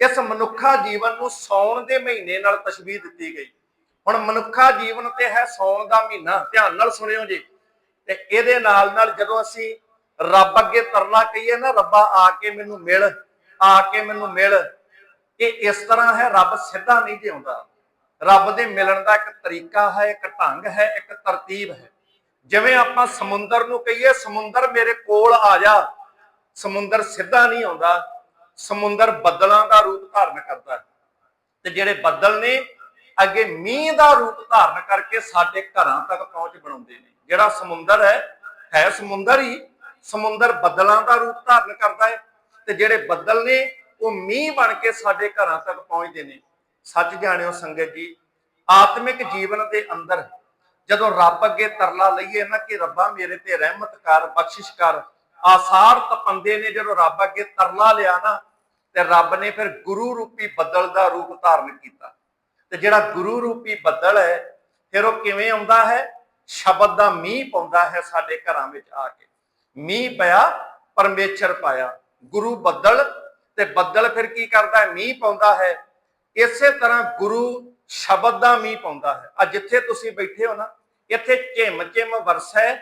ਇਸ ਮਨੁੱਖਾ ਜੀਵਨ ਨੂੰ ਸੌਣ ਦੇ ਮਹੀਨੇ ਨਾਲ ਤਸ਼ਬੀਹ ਦਿੱਤੀ ਗਈ। ਹੁਣ ਮਨੁੱਖਾ ਜੀਵਨ ਤੇ ਹੈ ਸੌਣ ਦਾ ਮਹੀਨਾ, ਧਿਆਨ ਨਾਲ ਸੁਣਿਓ ਜੀ। ਤੇ ਇਹਦੇ ਨਾਲ ਨਾਲ ਜਦੋਂ ਅਸੀਂ ਰੱਬ ਅੱਗੇ ਤਰਲਾ ਕਹੀਏ ਨਾ, ਰੱਬਾ ਆ ਕੇ ਮੈਨੂੰ ਮਿਲ, ਆ ਕੇ ਮੈਨੂੰ ਮਿਲ, ਇਹ ਇਸ ਤਰ੍ਹਾਂ ਹੈ, ਰੱਬ ਸਿੱਧਾ ਨਹੀਂ ਜਿਉਂਦਾ। ਰੱਬ ਦੇ ਮਿਲਣ ਦਾ ਇੱਕ ਤਰੀਕਾ ਹੈ, ਇੱਕ ਢੰਗ ਹੈ, ਇੱਕ ਤਰਤੀਬ ਹੈ। ਜਿਵੇਂ ਆਪਾਂ ਸਮੁੰਦਰ ਨੂੰ ਕਹੀਏ, ਸਮੁੰਦਰ ਮੇਰੇ ਕੋਲ ਆ ਜਾ। ਸਮੁੰਦਰ ਸਿੱਧਾ ਨਹੀਂ ਆਉਂਦਾ। ਸਮੁੰਦਰ ਬੱਦਲਾਂ ਦਾ ਰੂਪ ਧਾਰਨ ਕਰਦਾ ਹੈ। ਤੇ ਜਿਹੜੇ ਬੱਦਲ ਨੇ, ਅੱਗੇ ਮੀਂਹ ਦਾ ਰੂਪ ਧਾਰਨ ਕਰਕੇ ਸਾਡੇ ਘਰਾਂ ਤੱਕ ਪਹੁੰਚ ਬਣਾਉਂਦੇ ਨੇ। ਜਿਹੜਾ ਸਮੁੰਦਰ ਹੈ ਹੈ ਸਮੁੰਦਰ ਹੀ, ਸਮੁੰਦਰ ਬੱਦਲਾਂ ਦਾ ਰੂਪ ਧਾਰਨ ਕਰਦਾ ਹੈ। ਤੇ ਜਿਹੜੇ ਬੱਦਲ ਨੇ, ਉਹ ਮੀਂਹ ਬਣ ਕੇ ਸਾਡੇ ਘਰਾਂ ਤੱਕ ਪਹੁੰਚਦੇ ਨੇ। ਸੱਚ ਜਾਣਿਓ ਸੰਗਤ ਜੀ, ਆਤਮਿਕ ਜੀਵਨ ਦੇ ਅੰਦਰ ਜਦੋਂ ਰੱਬ ਅੱਗੇ ਤਰਲਾ ਲਈਏ ਨਾ ਕਿ ਰੱਬਾ ਮੇਰੇ ਤੇ ਰਹਿਮਤ ਕਰ, ਬਖਸ਼ਿਸ਼ ਕਰ, ਆਸਾਰ ਤਪੰਦੇ ਨੇ ਜਦੋਂ ਰੱਬ ਅੱਗੇ ਤਰਲਾ ਲਿਆ ਨਾ ਤੇ ਰੱਬ ਨੇ ਫਿਰ ਗੁਰੂ ਰੂਪੀ ਬੱਦਲ ਦਾ ਰੂਪ ਧਾਰਨ ਕੀਤਾ। ਤੇ ਜਿਹੜਾ ਗੁਰੂ ਰੂਪੀ ਬੱਦਲ ਹੈ, ਫਿਰ ਉਹ ਕਿਵੇਂ ਆਉਂਦਾ ਹੈ? ਸ਼ਬਦ ਦਾ ਮੀਂਹ ਪਾਉਂਦਾ ਹੈ ਸਾਡੇ ਘਰਾਂ ਵਿੱਚ ਆ ਕੇ। ਮੀਂਹ ਪਿਆ, ਪਰਮੇਸ਼ਰ ਪਾਇਆ। ਗੁਰੂ ਬੱਦਲ, ਤੇ ਬੱਦਲ ਫਿਰ ਕੀ ਕਰਦਾ ਹੈ? ਮੀਂਹ ਪਾਉਂਦਾ ਹੈ। ਇਸੇ ਤਰ੍ਹਾਂ ਗੁਰੂ ਸ਼ਬਦ ਦਾ ਮੀਂਹ ਪਾਉਂਦਾ ਹੈ। ਆ ਜਿੱਥੇ ਤੁਸੀਂ ਬੈਠੇ ਹੋ ਨਾ, ਇੱਥੇ ਝਿਮ ਝਿਮ ਵਰਸੈ,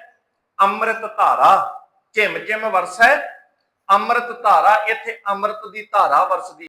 ਅੰਮ੍ਰਿਤ ਧਾਰਾ। ਝਿਮ ਝਿਮ ਵਰਸੈ ਅੰਮ੍ਰਿਤ ਧਾਰਾ ਇੱਥੇ ਅੰਮ੍ਰਿਤ ਦੀ ਧਾਰਾ ਵਰਸਦੀ